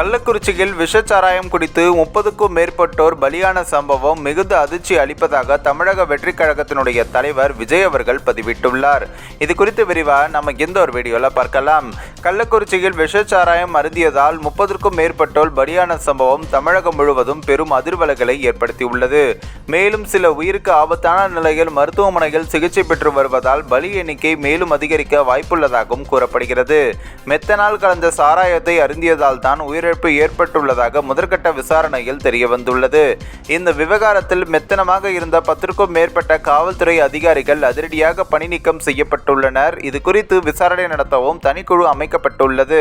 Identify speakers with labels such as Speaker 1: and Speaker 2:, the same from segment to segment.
Speaker 1: கள்ளக்குறிச்சியில் விஷச்சாராயம் குடித்து முப்பதுக்கும் மேற்பட்டோர் பலியான சம்பவம் மிகுந்த அதிர்ச்சி அளிப்பதாக தமிழக வெற்றிக் கழகத்தினுடைய தலைவர் விஜய் அவர்கள் பதிவிட்டுள்ளார். இது குறித்து விரிவாக நம்ம இந்த ஒரு வீடியோவில் பார்க்கலாம். கள்ளக்குறிச்சியில் விஷச்சாராயம் அருந்தியதால் முப்பதற்கும் மேற்பட்டோர் பலியான சம்பவம் தமிழகம் முழுவதும் பெரும் அதிர்வலைகளை ஏற்படுத்தியுள்ளது. மேலும் சில உயிருக்கு ஆபத்தான நிலையில் மருத்துவமனையில் சிகிச்சை பெற்று வருவதால் பலி எண்ணிக்கை மேலும் அதிகரிக்க வாய்ப்புள்ளதாகவும் கூறப்படுகிறது. மெத்தனால் கலந்த சாராயத்தை அருந்தியதால் தான் உயிரிழப்பு ஏற்பட்டுள்ளதாக முதற்கட்ட விசாரணையில் தெரியவந்துள்ளது. இந்த விவகாரத்தில் மெத்தனமாக இருந்த பத்திற்கும் மேற்பட்ட காவல்துறை அதிகாரிகள் அதிரடியாக பணி நீக்கம் செய்யப்பட்டுள்ளனர். இது குறித்து விசாரணை நடத்தவும் தனிக்குழு அமைக்கப்பட்டுள்ளது.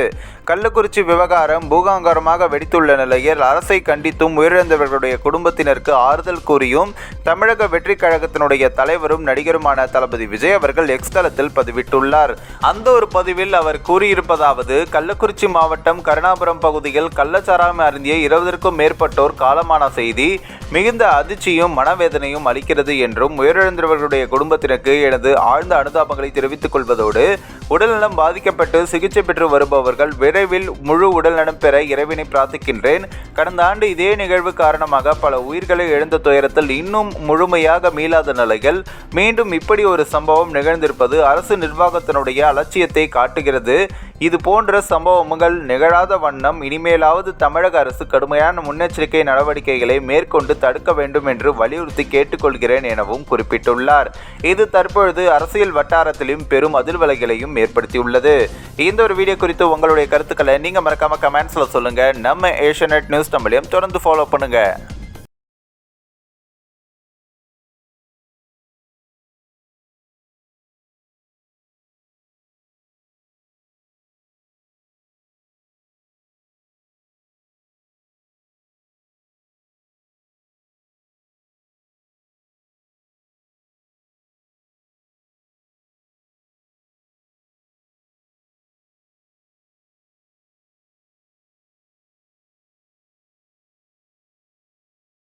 Speaker 1: கள்ளக்குறிச்சி விவகாரம் பூகாங்காரமாக வெடித்துள்ள நிலையில் அரசை கண்டித்தும் உயிரிழந்தவர்களுடைய குடும்பத்தினருக்கு ஆறுதல் கூறியும் தமிழக வெற்றிக் கழகத்தினுடைய தலைவரும் நடிகருமான தளபதி விஜய் அவர்கள் எக்ஸ் தளத்தில் பதிவிட்டுள்ளார். அந்த ஒரு பதிவில் அவர் கூறியிருப்பதாவது கள்ளக்குறிச்சி மாவட்டம் கருணாபுரம் பகுதி பகுதியில் கள்ளச்சாராயம் அருந்திய இருபதற்கும் மேற்பட்டோர் காலமான செய்தி மிகுந்த அதிர்ச்சியும் மனவேதனையும் அளிக்கிறது என்றும் உயிரிழந்தவர்களுடைய குடும்பத்தினருக்கு எனது ஆழ்ந்த அனுதாபங்களை தெரிவித்துக் கொள்வதோடு உடல்நலம் பாதிக்கப்பட்டு சிகிச்சை பெற்று வருபவர்கள் விரைவில் முழு உடல்நலம் பெற இறைவினை பிரார்த்திக்கின்றேன். கடந்த ஆண்டு இதே நிகழ்வு காரணமாக பல உயிர்களை இழந்த துயரத்தில் இன்னும் முழுமையாக மீளாத நிலையில் மீண்டும் இப்படி ஒரு சம்பவம் நிகழ்ந்திருப்பது அரசு நிர்வாகத்தினுடைய அலட்சியத்தை காட்டுகிறது. இது போன்ற சம்பவங்கள் நிகழாத வண்ணம் இனிமேலாவது தமிழக அரசு கடுமையான முன்னெச்சரிக்கை நடவடிக்கைகளை மேற்கொண்டு தடுக்க வேண்டும் என்று வலியுறுத்தி கேட்டுக்கொள்கிறேன் எனவும் குறிப்பிட்டுள்ளார். இது தற்பொழுது அரசியல் வட்டாரத்திலும் பெரும் அதிர்வலைகளையும் ஏற்படுத்தியுள்ளது. இந்த ஒரு வீடியோ குறித்து உங்களுடைய கருத்துக்களை நீங்கள் மறக்காம கமெண்ட்ஸில் சொல்லுங்கள் நம்ம ஏஷியநெட் நியூஸ் தமிழையும் தொடர்ந்து ஃபாலோ பண்ணுங்கள்